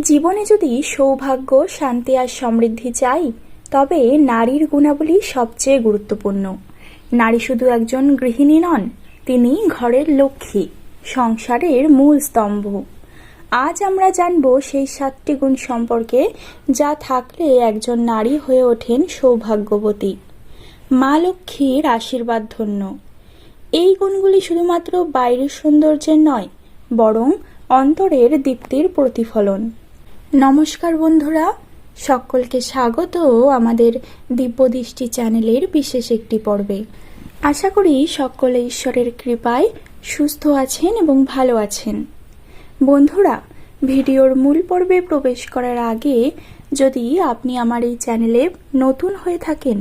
জীবনে যদি সৌভাগ্য, শান্তি আর সমৃদ্ধি চাই, তবে নারীর গুণাবলী সবচেয়ে গুরুত্বপূর্ণ। নারী শুধু একজন গৃহিণী নন, তিনি ঘরের লক্ষ্মী, সংসারের মূল স্তম্ভ। আজ আমরা জানব সেই সাতটি গুণ সম্পর্কে, যা থাকলে একজন নারী হয়ে ওঠেন সৌভাগ্যবতী। মা লক্ষ্মীর আশীর্বাদ ধন্য। এই গুণগুলি শুধুমাত্র বাইরের সৌন্দর্যের নয়, বরং অন্তরের দীপ্তির প্রতিফলন। নমস্কার বন্ধুরা, সকলকে স্বাগত আমাদের দিব্যদৃষ্টি চ্যানেলের বিশেষ একটি পর্বে। আশা করি সকলে ঈশ্বরের কৃপায় সুস্থ আছেন এবং ভালো আছেন। বন্ধুরা, ভিডিওর মূল পর্বে প্রবেশ করার আগে যদি আপনি আমার এই চ্যানেলে নতুন হয়ে থাকেন,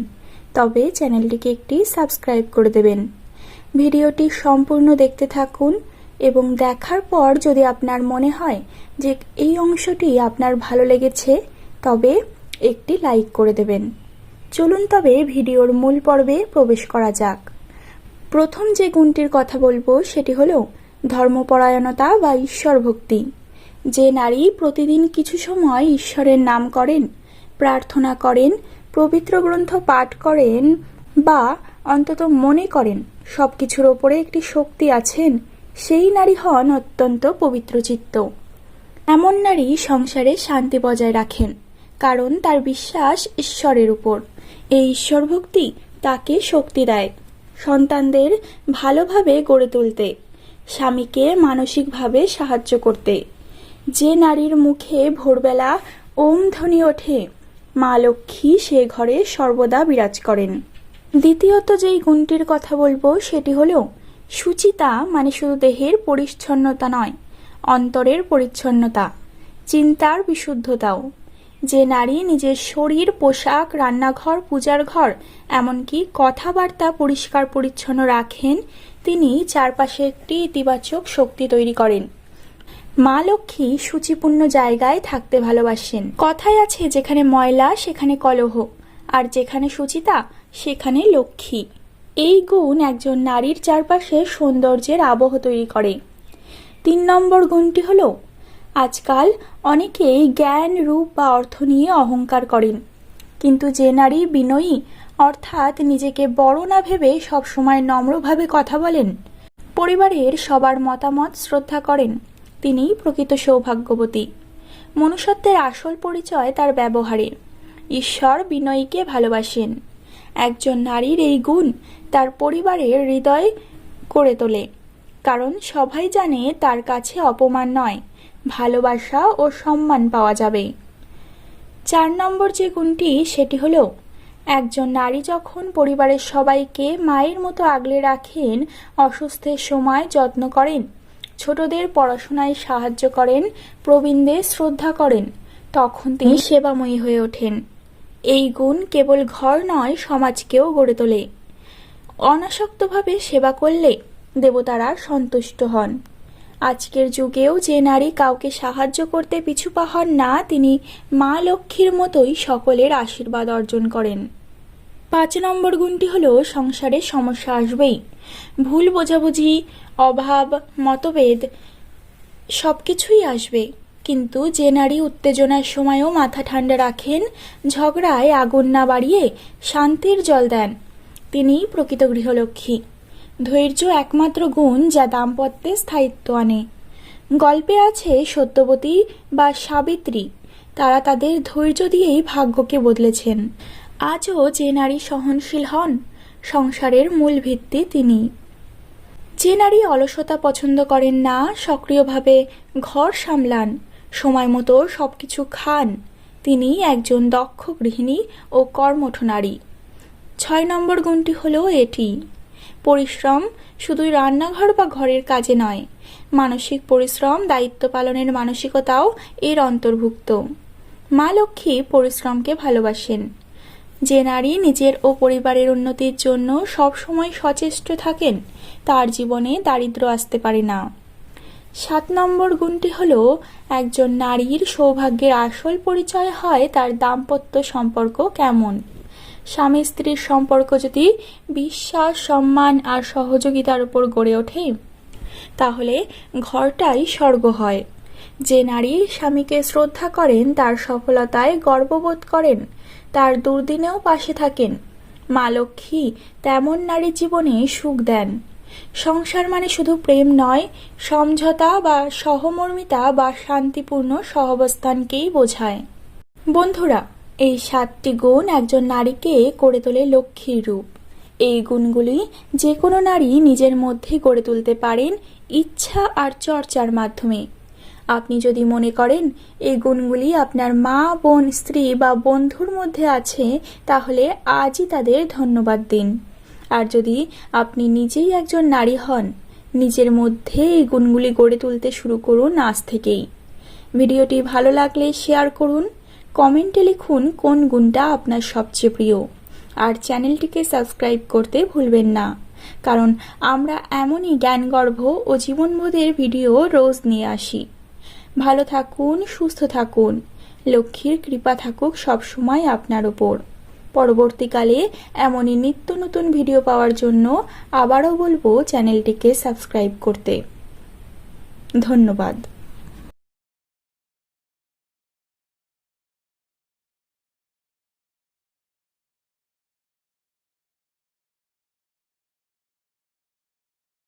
তবে চ্যানেলটিকে একটি সাবস্ক্রাইব করে দেবেন। ভিডিওটি সম্পূর্ণ দেখতে থাকুন এবং দেখার পর যদি আপনার মনে হয় যে এই অংশটি আপনার ভালো লেগেছে, তবে একটি লাইক করে দেবেন। চলুন তবে ভিডিওর মূল পর্বে প্রবেশ করা যাক। প্রথম যে গুণটির কথা বলব, সেটি হলো ধর্মপরায়ণতা বা ঈশ্বর ভক্তি যে নারী প্রতিদিন কিছু সময় ঈশ্বরের নাম করেন, প্রার্থনা করেন, পবিত্র গ্রন্থ পাঠ করেন বা অন্তত মনে করেন সব কিছুর ওপরে একটি শক্তি আছেন সেই নারী হন অত্যন্ত পবিত্র চিত্ত এমন নারী সংসারে শান্তি বজায় রাখেন, কারণ তার বিশ্বাস ঈশ্বরের উপর। এই ঈশ্বর ভক্তি তাকে শক্তি দেয়, সন্তানদের ভালোভাবে গড়ে তুলতে, স্বামীকে মানসিকভাবে সাহায্য করতে। যে নারীর মুখে ভোরবেলা ওম ধ্বনি ওঠে, মা লক্ষ্মী সে ঘরে সর্বদা বিরাজ করেন। দ্বিতীয়ত যেই গুণটির কথা বলব সেটি হলো সুচিতা মানে শুধু দেহের পরিচ্ছন্নতা নয়, অন্তরের পরিচ্ছন্নতা, চিন্তার বিশুদ্ধতাও। যে নারী নিজের শরীর, পোশাক, রান্নাঘর, পূজার ঘর, এমনকি কথাবার্তা পরিষ্কার পরিচ্ছন্ন রাখেন, তিনি চারপাশে একটি ইতিবাচক শক্তি তৈরি করেন। মা লক্ষ্মী সূচিপূর্ণ জায়গায় থাকতে ভালোবাসেন। কথায় আছে, যেখানে ময়লা, সেখানে কলহ, আর যেখানে সুচিতা, সেখানে লক্ষ্মী। এই গুণ একজন নারীর চারপাশে সৌন্দর্যের আবহ তৈরি করে। তিন নম্বর গুণটি হল, আজকাল অনেকেই জ্ঞান, রূপ বা অর্থ নিয়ে অহংকার করেন। কিন্তু যে নারী বিনয়ী, অর্থাৎ নিজেকে বড় না ভেবে সবসময় নম্রভাবে কথা বলেন, পরিবারের সবার মতামত শ্রদ্ধা করেন তিনি প্রকৃত সৌভাগ্যবতী। মনুষ্যত্বের আসল পরিচয় তার ব্যবহারে। ঈশ্বর বিনয়ীকে ভালোবাসেন। একজন নারীর এই গুণ তার পরিবারের হৃদয় করে তোলে। কারণ সবাই জানে তার কাছে অপমান নয়, ভালোবাসা ও সম্মান পাওয়া যাবে। চার নম্বর যে গুণটি, সেটি হলো, একজন নারী যখন পরিবারের সবাইকে মায়ের মতো আগলে রাখেন, অসুস্থের সময় যত্ন করেন, ছোটদের পড়াশোনায় সাহায্য করেন, প্রবীণদের শ্রদ্ধা করেন, তখন তিনি সেবাময়ী হয়ে ওঠেন। এই গুণ কেবল ঘর নয়, সমাজকেও গড়ে তোলে। অনাসক্তভাবে সেবা করলে দেবতারা সন্তুষ্ট হন। আজকের যুগেও যে নারী কাউকে সাহায্য করতে পিছুপা হন না, তিনি মা লক্ষ্মীর মতোই সকলের আশীর্বাদ অর্জন করেন। পাঁচ নম্বর গুণটি হলো, সংসারে সমস্যা আসবেই। ভুল বোঝাবুঝি, অভাব, মতভেদ সব কিছুই আসবে। কিন্তু যে নারী উত্তেজনার সময়ও মাথা ঠান্ডা রাখেন, ঝগড়ায় আগুন না বাড়িয়ে শান্তির জল দেন। তিনি প্রকৃত গৃহলক্ষ্মী। ধৈর্য একমাত্র গুণ যা দাম্পত্যে স্থায়িত্ব আনে। গল্পে আছে সত্যবতী বা সাবিত্রী। তারা তাদের ধৈর্য দিয়েই ভাগ্যকে বদলেছেন। আজও যে নারী সহনশীল হন, সংসারের মূল ভিত্তি তিনি। যে নারী অলসতা পছন্দ করেন না, সক্রিয়ভাবে ঘর সামলান সময় মতো সব কিছু খান। তিনি একজন দক্ষ গৃহিণী ও কর্মঠ নারী। ছয় নম্বর গুণটি হলো এটি। পরিশ্রম শুধুই রান্নাঘর বা ঘরের কাজে নয়, মানসিক পরিশ্রম, দায়িত্ব পালনের মানসিকতাও এর অন্তর্ভুক্ত। মা লক্ষ্মী পরিশ্রমকে ভালোবাসেন। যে নারী নিজের ও পরিবারের উন্নতির জন্য সবসময় সচেষ্ট থাকেন, তার জীবনে দারিদ্র আসতে পারে না। সাত নম্বর গুণটি হল, একজন নারীর সৌভাগ্যের আসল পরিচয় হয় তার দাম্পত্য সম্পর্ক কেমন? স্বামী স্ত্রীর সম্পর্ক যদি বিশ্বাস, সম্মান আর সহযোগিতার উপর গড়ে ওঠে, তাহলে ঘরটাই স্বর্গ হয়। যে নারী স্বামীকে শ্রদ্ধা করেন, তার সফলতায় গর্ববোধ করেন, তার দুর্দিনেও পাশে থাকেন, মা লক্ষ্মী তেমন নারী জীবনে সুখ দেন। সংসার মানে শুধু প্রেম নয়, সমঝোতা বা সহমর্মিতা বা শান্তিপূর্ণ সহাবস্থানকেই বোঝায়। বন্ধুরা, এই সাতটি গুণ একজন নারীকে করে তোলে লক্ষ্মীর রূপ। এই গুণগুলি যে কোনো নারী নিজের মধ্যে গড়ে তুলতে পারেন ইচ্ছা আর চর্চার মাধ্যমে। আপনি যদি মনে করেন এই গুণগুলি আপনার মা, বোন, স্ত্রী বা বন্ধুর মধ্যে আছে, তাহলে আজই তাদের ধন্যবাদ দিন। আর যদি আপনি নিজেই একজন নারী হন, নিজের মধ্যে এই গুণগুলি গড়ে তুলতে শুরু করুন আজ থেকেই। ভিডিওটি ভালো লাগলে শেয়ার করুন, কমেন্টে লিখুন কোন গুণটা আপনার সবচেয়ে প্রিয়। আর চ্যানেলটিকে সাবস্ক্রাইব করতে ভুলবেন না, কারণ আমরা এমনই জ্ঞানগর্ভ ও জীবনবোধের ভিডিও রোজ নিয়ে আসি। ভালো থাকুন, সুস্থ থাকুন, লক্ষ্মীর কৃপা থাকুক সবসময় আপনার ওপর। পরবর্তীকালে এমনই নিত্য নতুন ভিডিও পাওয়ার জন্য আবারও বলব চ্যানেলটিকে সাবস্ক্রাইব করতে। ধন্যবাদ।